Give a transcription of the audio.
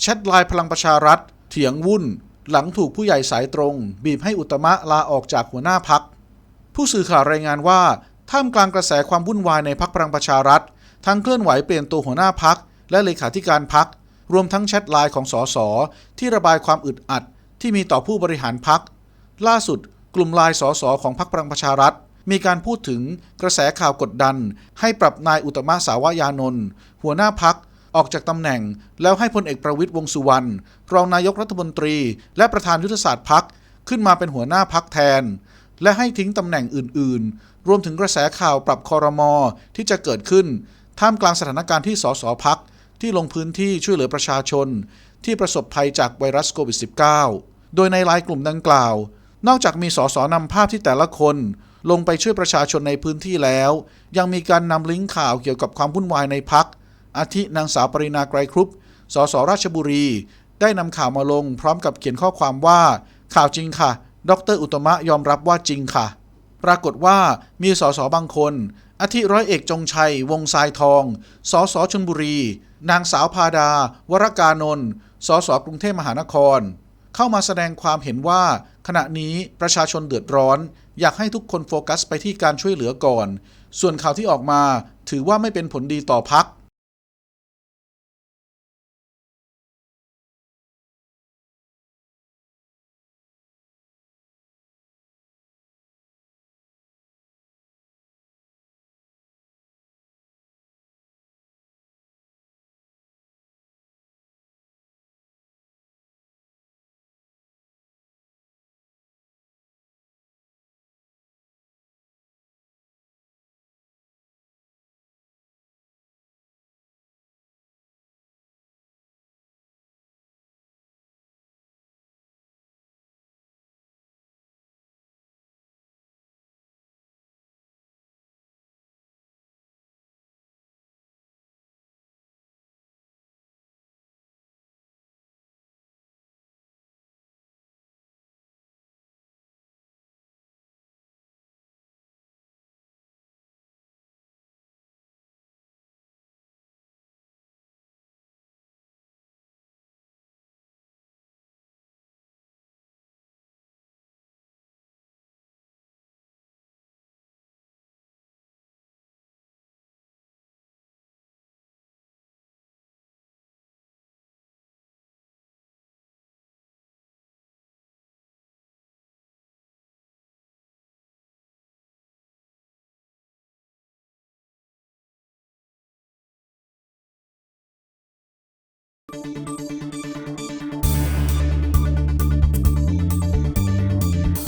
แชทไลน์พลังประชารัฐ เถียงวุ่น หลังถูกผู้ใหญ่สายตรง บีบให้อุตมะลาออกจากหัวหน้าพัก ผู้สื่อข่าวรายงานว่า ท่ามกลางกระแสความวุ่นวายในพักพลังประชารัฐ ทั้งเคลื่อนไหวเปลี่ยนตัวหัวหน้าพัก และเลขาธิการพัก รวมทั้งแชทไลน์ของสสที่ระบายความอึดอัด ที่มีต่อผู้บริหารพัก ล่าสุด กลุ่มไลน์สสของพรรคพลังประชารัฐมีการพูดถึงกระแสข่าวกดดัน ให้ปรับนายอุตตมะสาวยานนท์หัวหน้าพัก ออกจากตำแหน่ง แล้วให้พลเอกประวิตยวงสุวรรณรองนายกรัฐมนตรี และประธานยุทธศาสตร์พักขึ้นมาเป็นหัวหน้าพักแทน และให้ทิ้งตำแหน่งอื่น ๆ รวมถึงกระแสข่าวปรับคอรมอที่จะเกิดขึ้น ท่ามกลางสถานการณ์ที่สสพักที่ลงพื้นที่ช่วยเหลือประชาชน ที่ประสบภัยจากไวรัสโควิด -19 โดยในไลน์กลุ่มดังกล่าว นอกจากมีสสนำภาพที่แต่ละคน ลงไปช่วยประชาชนในพื้นที่แล้ว ยังมีการนำลิงก์ข่าวเกี่ยวกับความวุ่นวายในพัก อาทินางสาวปรินาไกรครุปสสราชบุรี ได้นำข่าวมาลงพร้อมกับเขียนข้อความว่า ข่าวจริงค่ะ ดร อุตมะยอมรับว่าจริงค่ะ ปรากฏว่ามีสสบางคน อาทิร้อยเอกจงชัย วงทรายทอง สสชนบุรี นางสาวพาดา วรกานนท์สสกรุงเทพมหานคร เข้ามาแสดงความเห็นว่า ขณะนี้ประชาชนเดือดร้อน อยากให้ทุกคนโฟกัสไปที่การช่วยเหลือก่อน ส่วนข่าวที่ออกมาถือว่าไม่เป็นผลดีต่อพัก